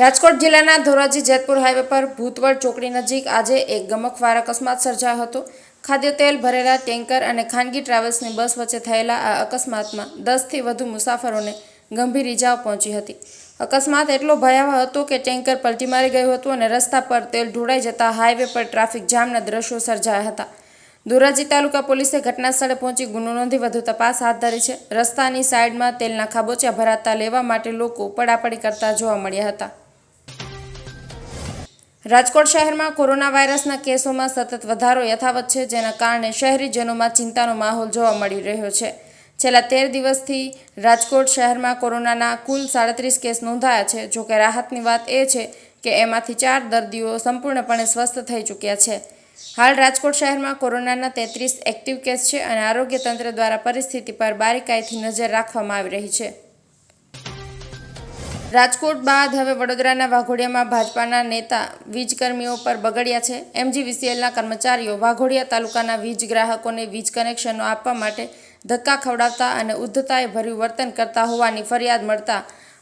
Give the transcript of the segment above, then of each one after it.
રાજકોટ જિલ્લાના ધોરાજી જેતપુર હાઈવે પર ભૂતવડ ચોકડી નજીક આજે એક ગમકવાર અકસ્માત સર્જાયો હતો. ખાદ્ય તેલ ભરેલા ટેન્કર અને ખાનગી ટ્રાવેલ્સની બસ વચ્ચે થયેલા આ અકસ્માતમાં દસથી વધુ મુસાફરોને ગંભીર ઇજાઓ પહોંચી હતી. અકસ્માત એટલો ભયાવહ હતો કે ટેન્કર પલટી મારી ગયું હતું અને રસ્તા પર તેલ ઢોળાઈ જતા હાઈવે પર ટ્રાફિક જામના દ્રશ્યો સર્જાયા હતા. ધોરાજી તાલુકા પોલીસે ઘટના સ્થળે પહોંચી ગુનો નોંધી વધુ તપાસ હાથ ધરી છે. રસ્તાની સાઈડમાં તેલના ખાબોચિયા ભરાતા લેવા માટે લોકો પડાપડી કરતા જોવા મળ્યા હતા. રાજકોટ શહેરમાં કોરોના વાયરસના કેસોમાં સતત વધારો યથાવત છે, જેના કારણે શહેરીજનોમાં ચિંતાનો માહોલ જોવા મળી રહ્યો છે. છેલ્લા તેર દિવસથી રાજકોટ શહેરમાં કોરોનાના કુલ સાડત્રીસ કેસ નોંધાયા છે જોકે રાહતની વાત એ છે કે એમાંથી ચાર દર્દીઓ સંપૂર્ણપણે સ્વસ્થ થઈ ચૂક્યા છે. હાલ રાજકોટ શહેરમાં કોરોનાના તેત્રીસ એક્ટિવ કેસ છે અને આરોગ્ય તંત્ર દ્વારા પરિસ્થિતિ પર બારીકાઈથી નજર રાખવામાં આવી રહી છે. રાજકોટ બાદ હવે વડોદરાના વાઘોડિયામાં ભાજપાના નેતા વીજકર્મીઓ પર બગડ્યા છે. એમજીવીસીએલના કર્મચારીઓ વાઘોડિયા તાલુકાના વીજ ગ્રાહકોને વીજ કનેક્શનો આપવા માટે ધક્કા ખવડાવતા અને ઉદ્ધતાએ ભર્યું વર્તન કરતા હોવાની ફરિયાદ મળતા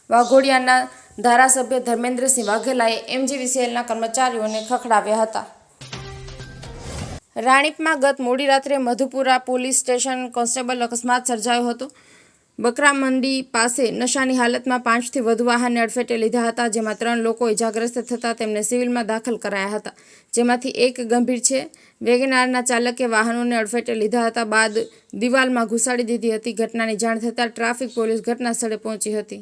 વાઘોડિયાના ધારાસભ્ય ધર્મેન્દ્રસિંહ વાઘેલાએ એમજીવીસીએલના કર્મચારીઓને ખખડાવ્યા હતા. રાણીપમાં ગત મોડી રાત્રે મધુપુરા પોલીસ સ્ટેશન કોન્સ્ટેબલ અકસ્માત સર્જાયો હતો. બકરા મંડી પાસે નશાની હાલતમાં પાંચથી વધુ વાહનને અડફેટે લીધા હતા, જેમાં ત્રણ લોકો ઇજાગ્રસ્ત થતાં તેમને સિવિલમાં દાખલ કરાયા હતા. જેમાંથી એક ગંભીર છે. વેગનારના ચાલકે વાહનોને અડફેટે લીધા હતા બાદ દિવાલમાં ઘુસાડી દીધી હતી. ઘટનાની જાણ થતાં ટ્રાફિક પોલીસ ઘટના સ્થળે પહોંચી હતી.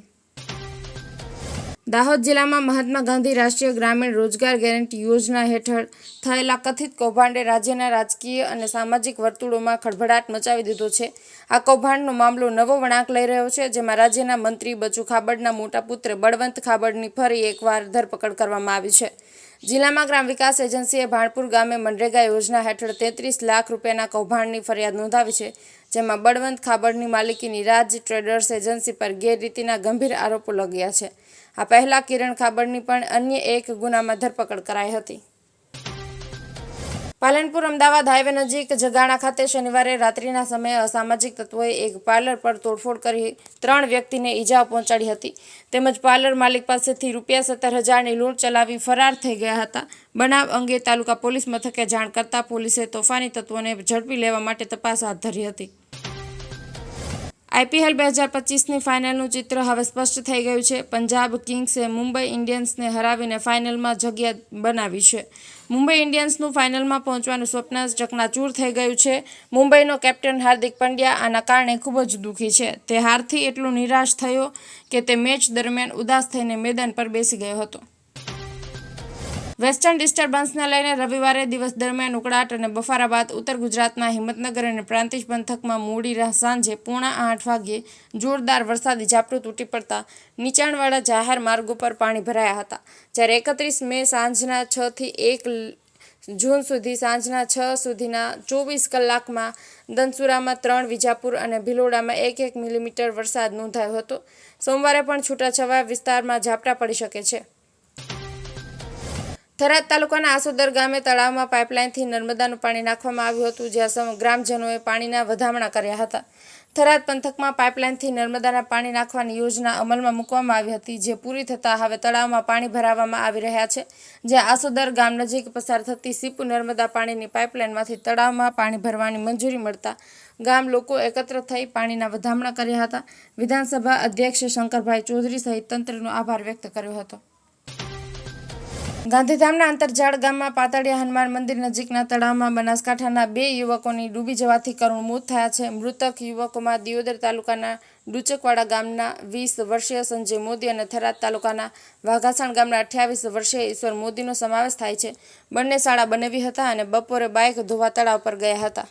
દાહોદ જિલ્લામાં મહાત્મા ગાંધી રાષ્ટ્રીય ગ્રામીણ રોજગાર ગેરંટી યોજના હેઠળ થયેલા કથિત કૌભાંડે રાજ્યના રાજકીય અને સામાજિક વર્તુળોમાં ખળભળાટ મચાવી દીધો છે. આ કૌભાંડનો મામલો નવો વળાંક લઈ રહ્યો છે, જેમાં રાજ્યના મંત્રી બચુ ખાબડના મોટા પુત્ર બળવંત ખાબડની ફરી એકવાર ધરપકડ કરવામાં આવી છે. જિલ્લામાં ગ્રામ વિકાસ એજન્સીએ ભાણપુર ગામે મનરેગા યોજના હેઠળ તેત્રીસ લાખ રૂપિયાના કૌભાંડની ફરિયાદ નોંધાવી છે, જેમાં બળવંત ખાબડની માલિકીની રાજ ટ્રેડર્સ એજન્સી પર ગેરરીતિના ગંભીર આરોપો લગ્યા છે. આ પહેલા કિરણ ખાબડની પણ અન્ય એક ગુનામાં ધરપકડ કરાઈ હતી. પાલનપુર અમદાવાદ હાઈવે નજીક જગાણા ખાતે શનિવારે રાત્રિના સમયે અસામાજિક તત્વોએ એક પાર્લર પર તોડફોડ કરી ત્રણ વ્યક્તિને ઈજાઓ પહોંચાડી હતી. તેમજ પાર્લર માલિક પાસેથી રૂપિયા સત્તર હજારની લૂંટ ચલાવી ફરાર થઈ ગયા હતા. બનાવ અંગે તાલુકા પોલીસ મથકે જાણ કરતા પોલીસે તોફાની તત્વોને ઝડપી લેવા માટે તપાસ હાથ ધરી હતી. આઈપીએલ બે હજાર પચીસની ફાઇનલનું ચિત્ર હવે સ્પષ્ટ થઈ ગયું છે. પંજાબ કિંગ્સે મુંબઈ ઇન્ડિયન્સને હરાવીને ફાઇનલમાં જગ્યા બનાવી છે. મુંબઈ ઇન્ડિયન્સનું ફાઇનલમાં પહોંચવાનું સ્વપ્ન ચકનાચૂર થઈ ગયું છે. મુંબઈનો કેપ્ટન હાર્દિક પંડ્યા આના કારણે ખૂબ જ દુઃખી છે. તે હારથી એટલું નિરાશ થયો કે તે મેચ દરમિયાન ઉદાસ થઈને મેદાન પર બેસી ગયો હતો. વેસ્ટર્ન ડિસ્ટર્બન્સને લઈને રવિવારે દિવસ દરમિયાન ઉકળાટ અને બફારા બાદ ઉત્તર ગુજરાતના હિંમતનગર અને પ્રાંતિજ પંથકમાં મોડી રાત સાંજે પોણા આઠ વાગ્યે જોરદાર વરસાદી ઝાપટું તૂટી પડતા નીચાણવાળા જાહેર માર્ગો પર પાણી ભરાયા હતા. જ્યારે એકત્રીસ મે સાંજના છ થી એક જૂન સુધી સાંજના છ સુધીના ચોવીસ કલાકમાં દનસુરામાં ત્રણ, વિજાપુર અને ભિલોડામાં એક એક મિલીમીટર વરસાદ નોંધાયો હતો. સોમવારે પણ છૂટાછવાયા વિસ્તારમાં ઝાપટા પડી શકે છે. થરાદ તાલુકાના આસોદર ગામે તળાવમાં પાઇપલાઇનથી નર્મદાનું પાણી નાખવામાં આવ્યું હતું, જ્યાં ગ્રામજનોએ પાણીના વધામણા કર્યા હતા. થરાદ પંથકમાં પાઇપલાઇનથી નર્મદાના પાણી નાખવાની યોજના અમલમાં મૂકવામાં આવી હતી, જે પૂરી થતાં હવે તળાવમાં પાણી ભરાવવામાં આવી રહ્યા છે. જ્યાં આસોદર ગામ નજીક પસાર થતી સીપુ નર્મદા પાણીની પાઇપલાઇનમાંથી તળાવમાં પાણી ભરવાની મંજૂરી મળતા ગામ લોકો એકત્ર થઈ પાણીના વધામણા કર્યા હતા. વિધાનસભા અધ્યક્ષ શંકરભાઈ ચૌધરી સહિત તંત્રનો આભાર વ્યક્ત કર્યો હતો. ગાંધીધામના અંતરજાળ ગામમાં પાતળિયા હનુમાન મંદિર નજીકના તળાવમાં બનાસકાંઠાના બે યુવકોની ડૂબી જવાથી કરુણ મોત થયા છે. મૃતક યુવકોમાં દિયોદર તાલુકાના ડુચકવાડા ગામના વીસ વર્ષીય સંજય મોદી અને થરાદ તાલુકાના વાઘાસણ ગામના અઠ્યાવીસ વર્ષીય ઈશ્વર મોદીનો સમાવેશ થાય છે. બંને શાળા બનાવી હતા અને બપોરે બાઇક ધોવા તળાવ પર ગયા હતા.